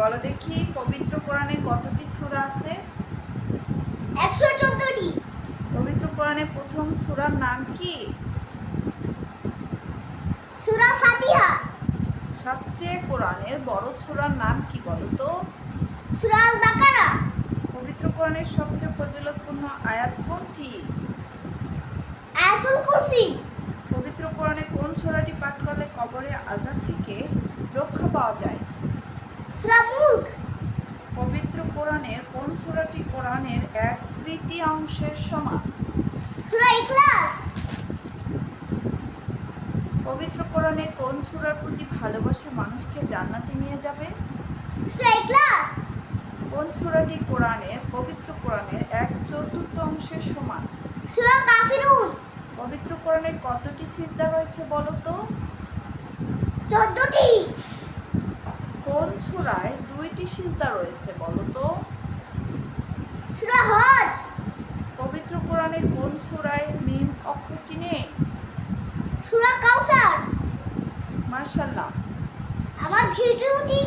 বলো দেখি পবিত্র কোরআনে কতটি সূরা আছে? একশো চোদ্দটি। পবিত্র কোরআনে প্রথম সূরার নাম কি? সুরা ফাতিহা। সবচেয়ে কোরআনের বড় সূরার নাম কি বলো তো? সুরা আল বাকারা পবিত্র কোরআনের সবচেয়ে প্রচলনপূর্ণ আয়াত কোনটি? আয়াতুল কুরসি। পবিত্র কোরআনে কোন সূরাটি পাঠ করলে কবরে আজাব থেকে রক্ষা পাওয়া যায়? পবিত্র কোরআনের কোন সূরাটি কোরআনের এক তৃতীয়াংশের সমান? পবিত্র কোরআনে কোন সূরার প্রতি ভালোবাসা মানুষকে জান্নাতে নিয়ে যাবে? কোন সূরাটি কোরআনের পবিত্র কোরআনের এক চতুর্থ অংশের সমান? পবিত্র কোরআনে কতটি সিজদা রয়েছে বলো তো? চোদ্দটি। সূরায় দুইটি সিজদা রয়েছে বলো তো সুরা হজ পবিত্র কোরআনে কোন সূরায় মিম অক্ষরটি নেই? সুরা কাউসার! মাশাআল্লাহ। আমার ভিডিওটি